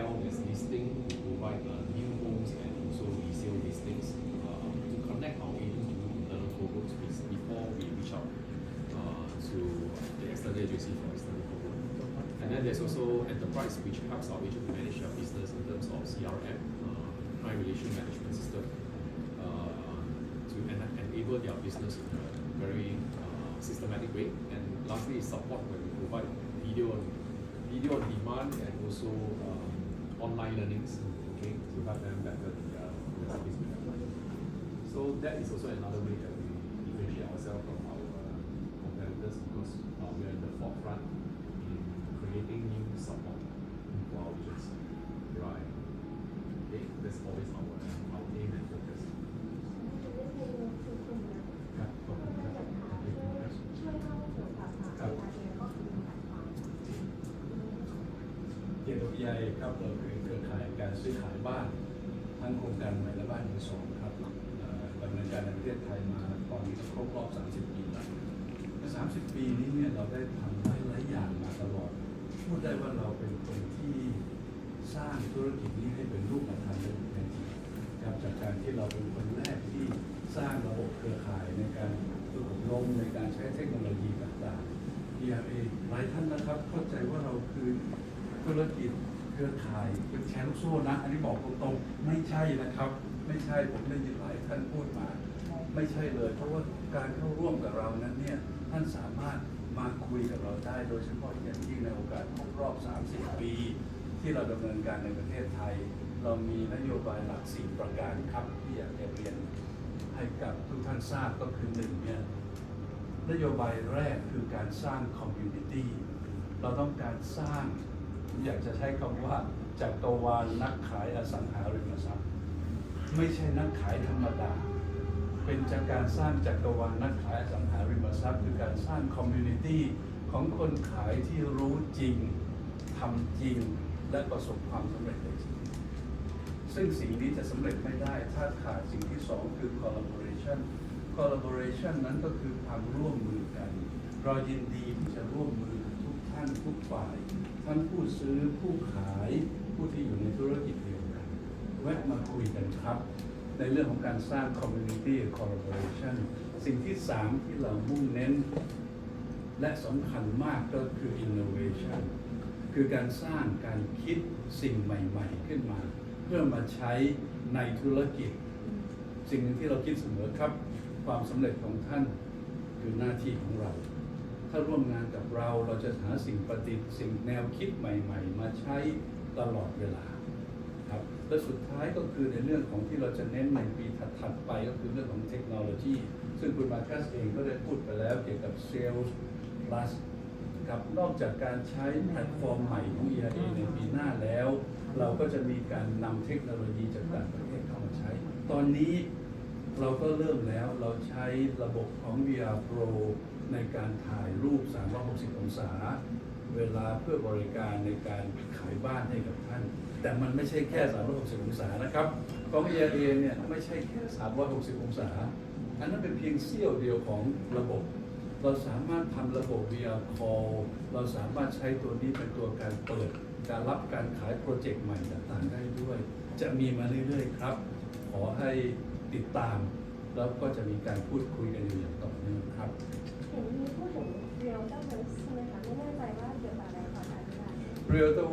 KL is listing, we provide uh, new homes and also resale listings uh, to connect our agents to internal co-works before we reach out uh, to the external agency for external co-work. And then there's also enterprise, which helps our agent to manage their business in terms of CRM, uh, client relation management system, uh, to en- enable their business in a very uh, systematic way. And lastly, support where we provide video on video on demand and also um, online learnings, okay, to help them better their, their service development. So that is also another way that ครับเราคือเครือข่ายการซื้อขายบ้านทั้งโครงการใหม่และบ้านมือสองครับดำเนินการในประเทศไทยมาตอนนี้ก็ครบรอบ 30 ปีแล้วใน30 ปีนี้เนี่ยเราได้ทำหลายหลายอย่างมาตลอด พูดได้ว่าเราเป็นคนที่สร้างธุรกิจนี้ให้เป็นรูปธรรมได้อย่างแท้จริงครับจากการที่เราเป็นคนแรกที่สร้างระบบเครือข่ายในการฝึกอบรมในการใช้เทคโนโลยีต่างๆ ERA หลายท่านนะครับเข้าใจว่าเราคือธุรกิจ รือข่ายเป็นแชร์ลูกโซ่นะ อันนี้บอกตรงๆ ไม่ใช่นะครับ ไม่ใช่ผมได้ยินหลายท่านพูดมา ไม่ใช่เลย เพราะว่าการเข้าร่วมกับเรานั้นเนี่ยท่านสามารถมาคุยกับเราได้โดยเฉพาะอย่างยิ่งในโอกาสครบรอบ 30 ปี ที่เราดำเนินการในประเทศไทย เรามีนโยบายหลักสี่ประการครับที่อยากจะเรียนให้กับทุกท่านทราบก็คือหนึ่งเนี่ยนโยบายแรกคือการสร้างคอมมูนิตี้เราต้องการสร้าง ผมอยากจะใช้คำว่าจักรวาลนักขายอสังหาริมทรัพย์ ไม่ใช่นักขายธรรมดา เป็นจากการสร้างจักรวาลนักขายอสังหาริมทรัพย์ คือการสร้างคอมมูนิตี้ของคนขายที่รู้จริงทำจริงและประสบความสำเร็จได้จริงซึ่งสิ่งนี้จะสำเร็จไม่ได้ถ้าขาดสิ่งที่สองคือ collaboration collaboration นั้นก็คือความร่วมมือกัน เรายินดีที่จะร่วมมือ ท่านทุกฝ่าย ทั้งผู้ซื้อผู้ขายผู้ที่อยู่ในธุรกิจเดียวกันแวะมาคุยกันครับ ในเรื่องของการสร้าง community collaboration สิ่งที่สามที่เรามุ่งเน้น และสำคัญมากก็คือ innovation คือการสร้างการคิดสิ่งใหม่ ๆ ขึ้นมา เพื่อมาใช้ในธุรกิจ สิ่งหนึ่งที่เราคิดเสมอครับ ความสำเร็จของท่านคือหน้าที่ของเรา ถ้าร่วมงานกับเราเราจะหาสิ่งประดิษฐ์สิ่งแนวคิดใหม่ ๆ มาใช้ตลอดเวลาครับและสุดท้ายก็คือในเรื่องของที่เราจะเน้นในปีถัดๆไปก็คือเรื่องของเทคโนโลยี ซึ่งคุณมาคัสเองก็ได้พูดไปแล้วเกี่ยวกับ Sales Plus ครับนอกจากการใช้แพลตฟอร์มใหม่ของ ERA ในปีหน้าแล้ว เราก็จะมีการนำเทคโนโลยีจากต่างประเทศเข้ามาใช้ ตอนนี้ เราก็เริ่มแล้วเราใช้ระบบของ VR Pro ในการถ่ายรูป 360 องศา เวลาเพื่อบริการในการขายบ้านให้กับท่าน แต่มันไม่ใช่แค่ 360 องศานะครับของ ERA เนี่ยไม่ใช่แค่ 360 องศา อันนั้นเป็นเพียงเสี้ยวเดียวของระบบ เราสามารถทำระบบ VR call เราสามารถใช้ตัวนี้เป็นตัวการเปิด การรับการขายโปรเจกต์ใหม่ต่างๆได้ด้วย จะมีมาเรื่อยๆครับ ขอให้ ติดตาม แล้วก็จะมีการพูดคุยกันอยู่อย่างต่อเนื่องครับเห็นมีพูดถึงเรียลเจ้าเวิร์สใช่ไหมคะไม่แน่ใจว่าเกี่ยวกับอะไรขออนุญาต Realtor